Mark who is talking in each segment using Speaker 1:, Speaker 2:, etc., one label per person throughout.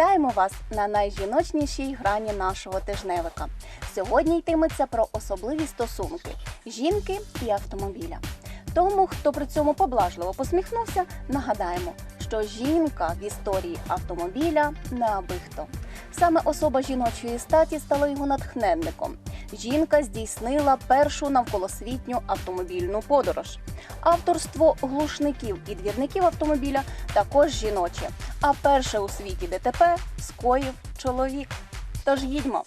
Speaker 1: Вітаємо вас на найжіночнішій грані нашого тижневика. Сьогодні йтиметься про особливі стосунки жінки і автомобіля. Тому, хто при цьому поблажливо посміхнувся, нагадаємо, що жінка в історії автомобіля не аби хто. Саме особа жіночої статі стала його натхненником. Жінка здійснила першу навколосвітню автомобільну подорож. Авторство глушників і двірників автомобіля також жіноче. А перше у світі ДТП скоїв чоловік. Тож їдьмо.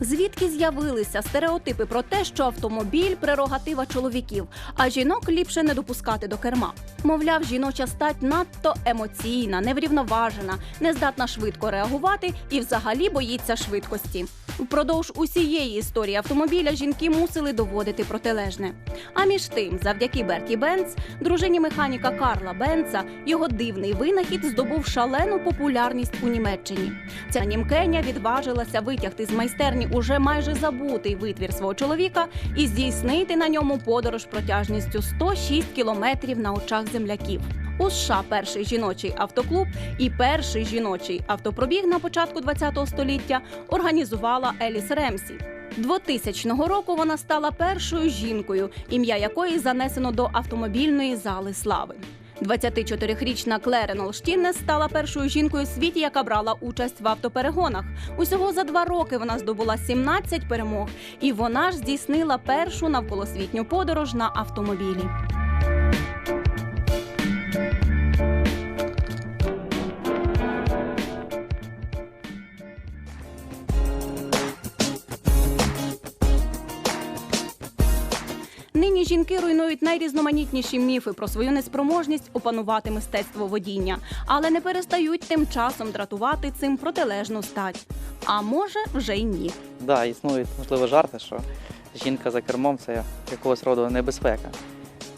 Speaker 1: Звідки з'явилися стереотипи про те, що автомобіль прерогатива чоловіків, а жінок ліпше не допускати до керма? Мовляв, жіноча стать надто емоційна, неврівноважена, не здатна швидко реагувати і взагалі боїться швидкості. Впродовж усієї історії автомобіля жінки мусили доводити протилежне. А між тим, завдяки Берті Бенц, дружині механіка Карла Бенца, його дивний винахід здобув шалену популярність у Німеччині. Ця німкеня відважилася витягти з майстерні уже майже забутий витвір свого чоловіка і здійснити на ньому подорож протяжністю 106 кілометрів на очах земляків. У США перший жіночий автоклуб і перший жіночий автопробіг на початку ХХ століття організувала Еліс Ремсі. 2000 року вона стала першою жінкою, ім'я якої занесено до автомобільної зали слави. 24-річна Клерен Олштіннес стала першою жінкою у світі, яка брала участь в автоперегонах. Усього за два роки вона здобула 17 перемог, і вона ж здійснила першу навколосвітню подорож на автомобілі. Жінки руйнують найрізноманітніші міфи про свою неспроможність опанувати мистецтво водіння, але не перестають тим часом дратувати цим протилежну стать. А може, вже й ні.
Speaker 2: Да, існують, можливо, жарти, що жінка за кермом це якогось роду небезпека.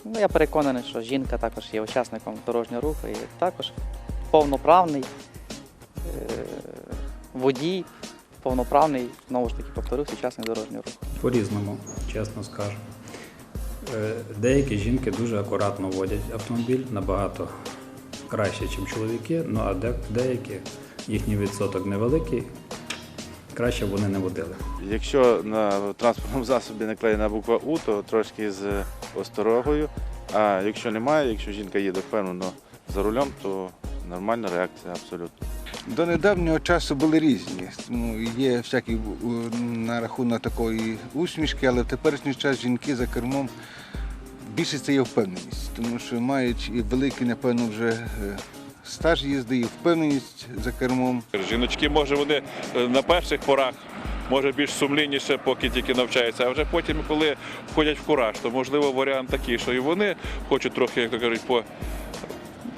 Speaker 2: Ну, я переконаний, що жінка також є учасником дорожнього руху і також повноправний е- водій, повноправний, знову ж таки повторюсь, учасник дорожнього руху.
Speaker 3: По-різному, чесно скажу. Е, Деякі жінки дуже акуратно водять автомобіль, набагато краще, ніж чоловіки, ну а деякі, їхній відсоток невеликий, краще б вони не водили.
Speaker 4: Якщо на транспортному засобі наклеєна буква У, то трошки з осторогою. А якщо немає, якщо жінка їде впевнено за рулем, то нормальна реакція абсолютно.
Speaker 5: До недавнього часу були різні. Ну, є всякі е, на рахунок такої усмішки, але в теперішній час жінки за кермом більше це є впевненість, тому що мають і великий, напевно, вже е, стаж їзди і впевненість за кермом.
Speaker 6: Жіночки, може, вони е, на перших порах може більш сумлінніше, поки тільки навчаються, а вже потім, коли входять в кураж, то можливо варіант такий, що і вони хочуть трохи, як то кажуть, по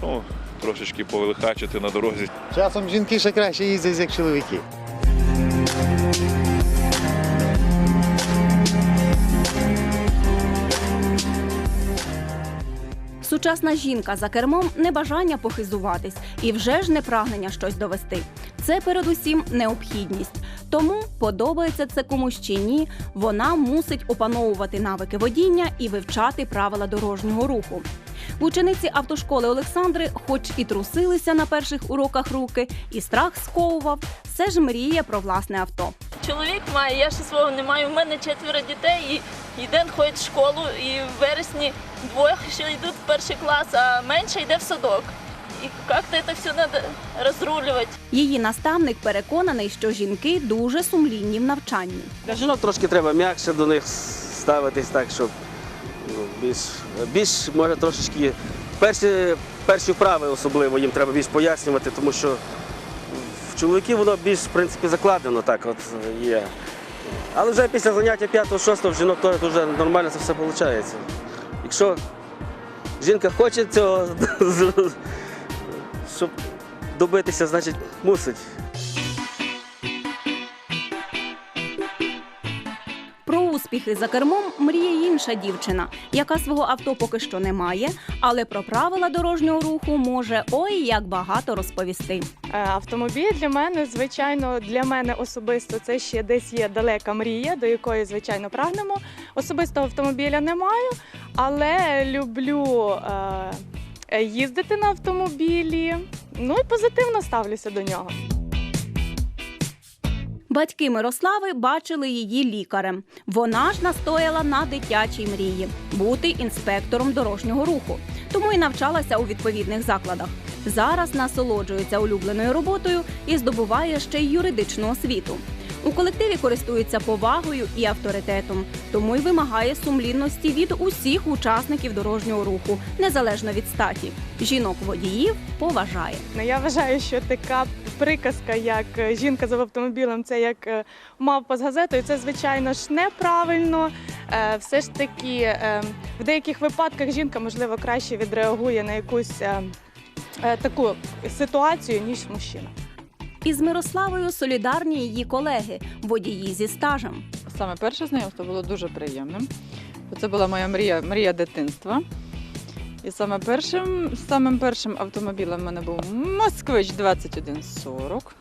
Speaker 6: ну, трошечки повилихачити на дорозі.
Speaker 7: Часом жінки ще краще їздять, як чоловіки.
Speaker 1: Сучасна жінка за кермом не бажання похизуватись і вже ж не прагнення щось довести. Це передусім необхідність. Тому подобається це комусь чи ні, вона мусить опановувати навики водіння і вивчати правила дорожнього руху. Учениці автошколи Олександри, хоч і трусилися на перших уроках руки, і страх сковував, все ж мріє про власне авто.
Speaker 8: Чоловік має, я ще свого не маю. У мене четверо дітей, і один ходить в школу, і в вересні двоє ще йдуть в перший клас, а менше йде в садок. І як-то це все треба розрулювати.
Speaker 1: Її наставник переконаний, що жінки дуже сумлінні в навчанні.
Speaker 9: Для жінок трошки треба м'якше до них ставитись так, щоб ну, більш, більш може трошечки перші, перші вправи особливо їм треба більш пояснювати, тому що в чоловіків воно більш в принципі закладено так от є. Але вже після заняття 5-6 в жінок теж дуже нормально це все виходить. Якщо жінка хоче цього, щоб добитися, значить мусить.
Speaker 1: Успіхи за кермом мріє інша дівчина, яка свого авто поки що не має, але про правила дорожнього руху може ой як багато розповісти.
Speaker 10: Е, Автомобіль для мене, звичайно, для мене особисто це ще десь є далека мрія, до якої, звичайно, прагнемо. Особистого автомобіля не маю, але люблю е, їздити на автомобілі. Ну і позитивно ставлюся до нього.
Speaker 1: Батьки Мирослави бачили її лікарем. Вона ж настояла на дитячій мрії бути інспектором дорожнього руху, тому і навчалася у відповідних закладах. Зараз насолоджується улюбленою роботою і здобуває ще й юридичну освіту. У колективі користується повагою і авторитетом, тому й вимагає сумлінності від усіх учасників дорожнього руху, незалежно від статі. Жінок водіїв поважає.
Speaker 10: Ну, я вважаю, що така приказка, як е, жінка за автомобілем, це як е, мавпа з газетою. Це звичайно ж неправильно. Е, Все ж таки, в деяких випадках жінка можливо краще відреагує на якусь таку ситуацію, ніж мужчина.
Speaker 1: Із Мирославою солідарні її колеги, водії зі стажем.
Speaker 11: Саме перше знайомство було дуже приємним. Це була моя мрія, мрія дитинства. І саме першим, самим першим автомобілем в мене був Москвич 2140.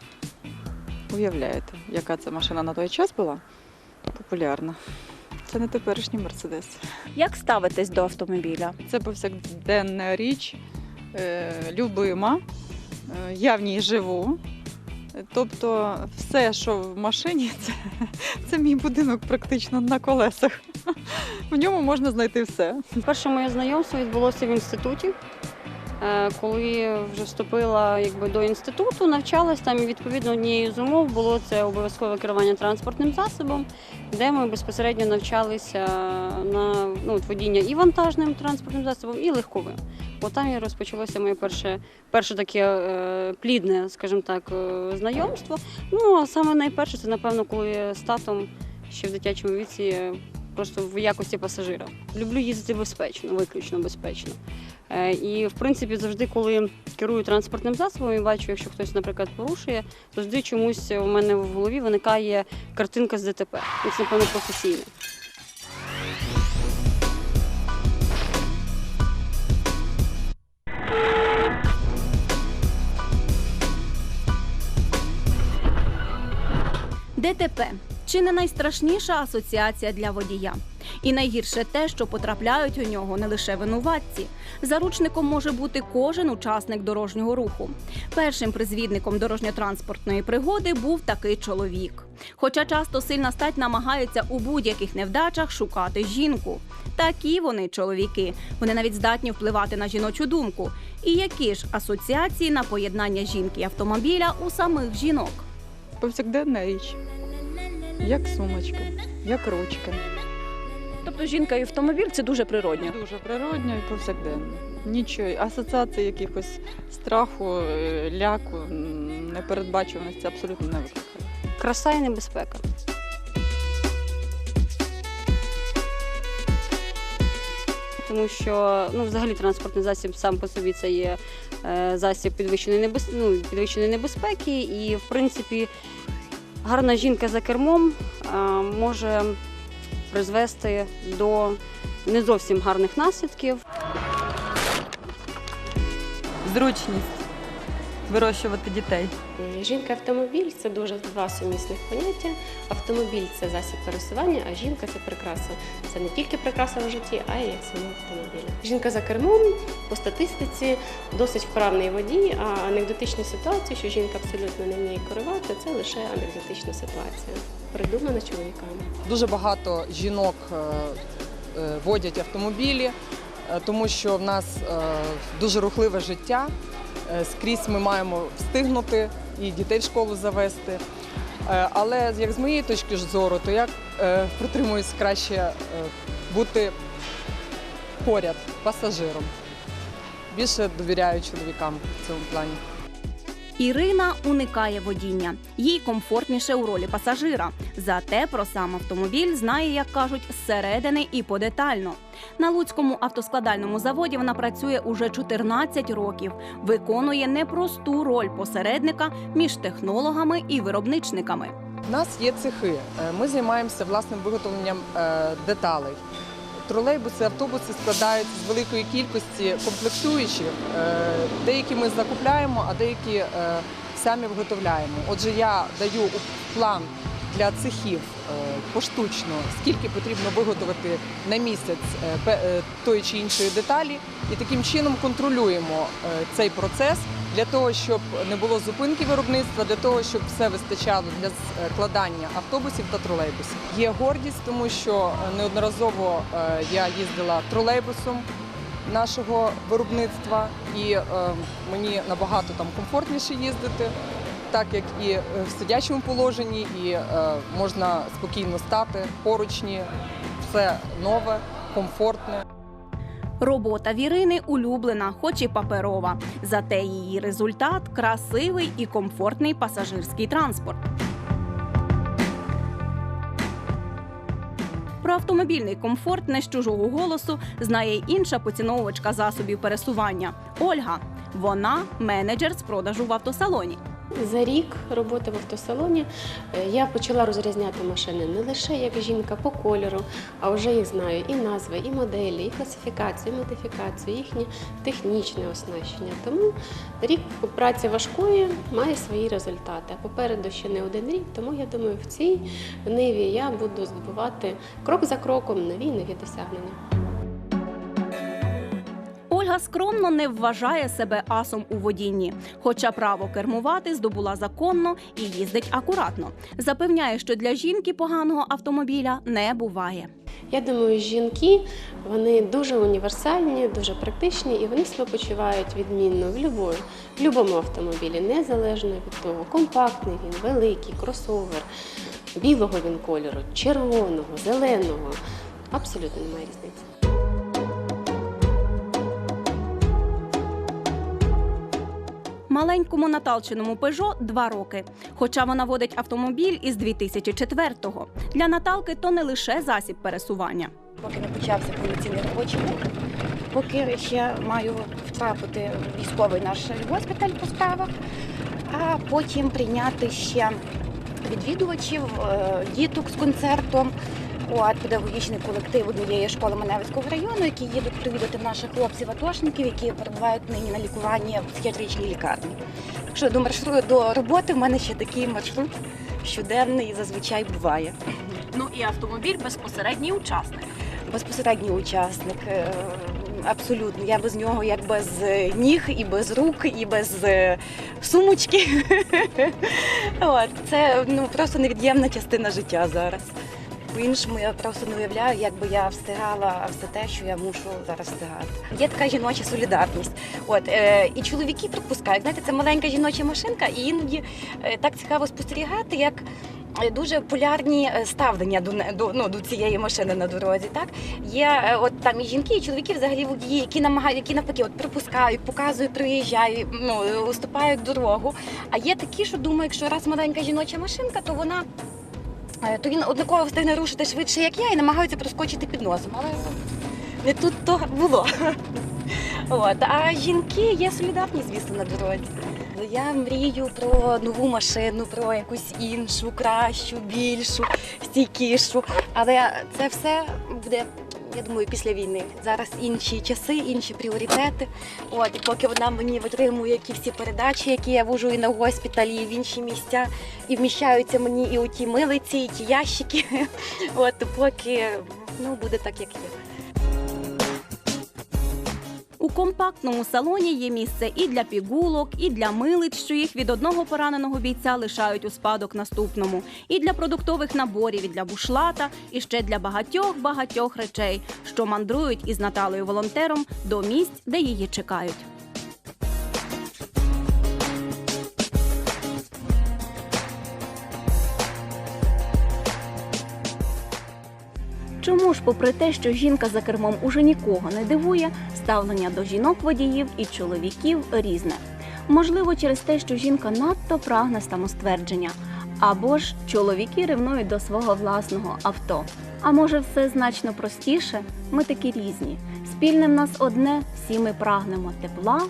Speaker 11: Уявляєте, яка це машина на той час була? Популярна. Це не теперішній Мерседес.
Speaker 1: Як ставитесь до автомобіля?
Speaker 11: Це повсякденна річ, е, любима, е, я в ній живу. Тобто все, що в машині, це, це мій будинок практично на колесах. В ньому можна знайти все.
Speaker 12: Перше моє знайомство відбулося в інституті. Е, Коли вже вступила якби, до інституту, навчалась там і відповідно однією з умов було це обов'язкове керування транспортним засобом, де ми безпосередньо навчалися на ну, водіння і вантажним транспортним засобом, і легковим. Бо там і розпочалося моє перше, перше таке е, плідне, скажімо так, е, знайомство. Ну а саме найперше це, напевно, коли з татом ще в дитячому віці. е, Просто в якості пасажира. Люблю їздити безпечно, виключно безпечно. І в принципі, завжди, коли керую транспортним засобом і бачу, якщо хтось, наприклад, порушує, завжди чомусь у мене в голові виникає картинка з ДТП. Це, напевно, професійне.
Speaker 1: ДТП чи не найстрашніша асоціація для водія? І найгірше те, що потрапляють у нього не лише винуватці. Заручником може бути кожен учасник дорожнього руху. Першим призвідником дорожньо-транспортної пригоди був такий чоловік. Хоча часто сильна стать намагається у будь-яких невдачах шукати жінку. Такі вони чоловіки. Вони навіть здатні впливати на жіночу думку. І які ж асоціації на поєднання жінки і автомобіля у самих жінок?
Speaker 11: Повсякденна річ. Як сумочка, як ручка.
Speaker 1: Тобто жінка і автомобіль це дуже природньо.
Speaker 11: Дуже природньо і повсякденно. Нічого, асоціації якихось страху, е, ляку, непередбачуваності абсолютно не викликає.
Speaker 12: Краса і небезпека. Тому що ну, взагалі транспортний засіб сам по собі це є е, засіб підвищеної, небез... ну, підвищеної небезпеки. І, в принципі, гарна жінка за кермом е, може призвести до не зовсім гарних наслідків.
Speaker 11: Зручність вирощувати дітей.
Speaker 13: Жінка-автомобіль це дуже два сумісних поняття. Автомобіль це засіб пересування, а жінка це прикраса. Це не тільки прикраса в житті, а й як самого автомобіля. Жінка за кермом по статистиці досить вправний водій, а анекдотичні ситуації, що жінка абсолютно не вміє керувати, це лише анекдотична ситуація, придумана чоловіками.
Speaker 14: Дуже багато жінок е, е, водять автомобілі, е, тому що в нас е, дуже рухливе життя. Е, Скрізь ми маємо встигнути і дітей в школу завести. Е, Але як з моєї точки зору, то я е, притримуюсь краще бути поряд пасажиром. Більше довіряю чоловікам в цьому плані.
Speaker 1: Ірина уникає водіння. Їй комфортніше у ролі пасажира. Зате про сам автомобіль знає, як кажуть, зсередини і подетально. На Луцькому автоскладальному заводі вона працює уже 14 років, виконує непросту роль посередника між технологами і виробничниками.
Speaker 14: У нас є цехи. Е, Ми займаємося власним виготовленням е, деталей. Тролейбуси, автобуси складаються з великої кількості комплектуючих. Е, Деякі ми закупляємо, а деякі е, самі виготовляємо. Отже, я даю план для цехів е, поштучно, скільки потрібно виготовити на місяць тої чи іншої деталі, і таким чином контролюємо цей процес для того, щоб не було зупинки виробництва, для того, щоб все вистачало для складання автобусів та тролейбусів. Є гордість, тому що е, неодноразово е, я їздила тролейбусом нашого виробництва, і е, мені набагато там комфортніше їздити, так як і е, в сидячому положенні, і е, можна спокійно стати поручні, все нове, комфортне.
Speaker 1: Робота Вірини улюблена, хоч і паперова. Зате її результат красивий і комфортний пасажирський транспорт. Про автомобільний комфорт не з чужого голосу знає й інша поціновувачка засобів пересування Ольга. Вона менеджер з продажу в автосалоні.
Speaker 13: За рік роботи в автосалоні е, я почала розрізняти машини не лише як жінка по кольору, а вже їх знаю і назви, і моделі, і класифікацію, і модифікацію, їхнє технічне оснащення. Тому рік праці важкої має свої результати. Попереду ще не один рік, тому я думаю, в цій ниві я буду здобувати крок за кроком нові нові досягнення.
Speaker 1: Ольга скромно не вважає себе асом у водінні, хоча право кермувати здобула законно і їздить акуратно. Запевняє, що для жінки поганого автомобіля не буває.
Speaker 13: Я думаю, жінки вони дуже універсальні, дуже практичні і вони себе почувають відмінно в любої, в будь-якому автомобілі, незалежно від того, компактний він, великий, кросовер, білого він кольору, червоного, зеленого. Абсолютно немає різниці.
Speaker 1: Маленькому Наталчиному Пежо два роки. Хоча вона водить автомобіль із 2004-го. Для Наталки то не лише засіб пересування.
Speaker 15: поки не почався повноцінний робочий рух, поки ще маю втрапити в військовий наш госпіталь по справах, а потім прийняти ще відвідувачів, е, діток з концертом. От педагогічний колектив однієї школи Маневицького району, які їдуть провідати наших хлопців-атошників, які перебувають нині на лікуванні в психіатричній лікарні. Так що до маршруту до роботи в мене ще такий маршрут щоденний зазвичай буває.
Speaker 1: Ну і автомобіль безпосередній учасник.
Speaker 15: безпосередній учасник. е, Абсолютно, я без нього як без е, ніг, і без рук, і без е, сумочки. От, це ну, просто невід'ємна частина життя зараз. По-іншому я просто не уявляю, як би я встигала все те, що я мушу зараз встигати. Є така жіноча солідарність. От, е, і чоловіки пропускають. Знаєте, це маленька жіноча машинка, і іноді е, так цікаво спостерігати, як е, дуже полярні е, ставлення до, до, ну, до цієї машини на дорозі. Так? Є от там і жінки, і чоловіки взагалі водії, які намагають, які навпаки от пропускають, показують, проїжджають, ну, уступають дорогу. А є такі, що думають, що раз маленька жіноча машинка, то вона. То він однаково встигне рушити швидше, як я, і намагаються проскочити під носом. Але не тут то було. От. А жінки є солідарні, звісно, на дорозі. Я мрію про нову машину, про якусь іншу, кращу, більшу, стійкішу. Але це все буде, я думаю, після війни. Зараз інші часи, інші пріоритети. От і поки вона мені витримує ті всі передачі, які я вожу і на госпіталі, і в інші місця, і вміщаються мені і у ті милиці, і ті ящики. От поки ну буде так, як є.
Speaker 1: У компактному салоні є місце і для пігулок, і для милиць, що їх від одного пораненого бійця лишають у спадок наступному, і для продуктових наборів, і для бушлата, і ще для багатьох багатьох речей, що мандрують із Наталою волонтером до місць, де її чекають. Чому ж, попри те, що жінка за кермом уже нікого не дивує, ставлення до жінок-водіїв і чоловіків різне. Можливо, через те, що жінка надто прагне самоствердження, або ж чоловіки ревнують до свого власного авто. А може, все значно простіше? Ми такі різні. Спільне в нас одне, всі ми прагнемо тепла,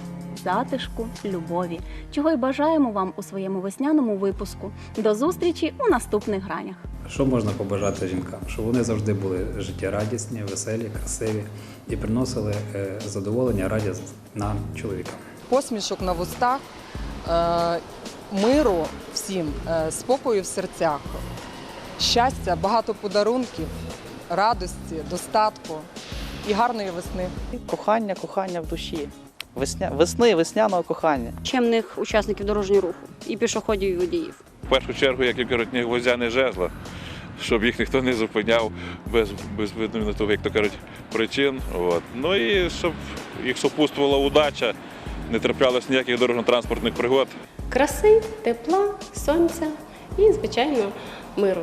Speaker 1: затишку, любові. Чого й бажаємо вам у своєму весняному випуску. До зустрічі у наступних гранях.
Speaker 3: Що можна побажати жінкам? Щоб вони завжди були життєрадісні, веселі, красиві і приносили е, задоволення, радість нам, чоловікам.
Speaker 14: посмішок на вустах, е, миру всім, е, спокою в серцях. щастя, багато подарунків, радості, достатку і гарної весни.
Speaker 2: Кохання, кохання в душі. Весня... Весни, весняного кохання.
Speaker 12: Чемних учасників дорожнього руху і пішоходів, і водіїв.
Speaker 6: В першу чергу, як і кажуть, ні гвоздя, ні жезла, щоб їх ніхто не зупиняв без, без видно того, як то кажуть, причин. От. Ну і щоб їх супутствувала удача, не траплялось ніяких дорожньо-транспортних пригод.
Speaker 13: Краси, тепла, сонця і, звичайно, миру.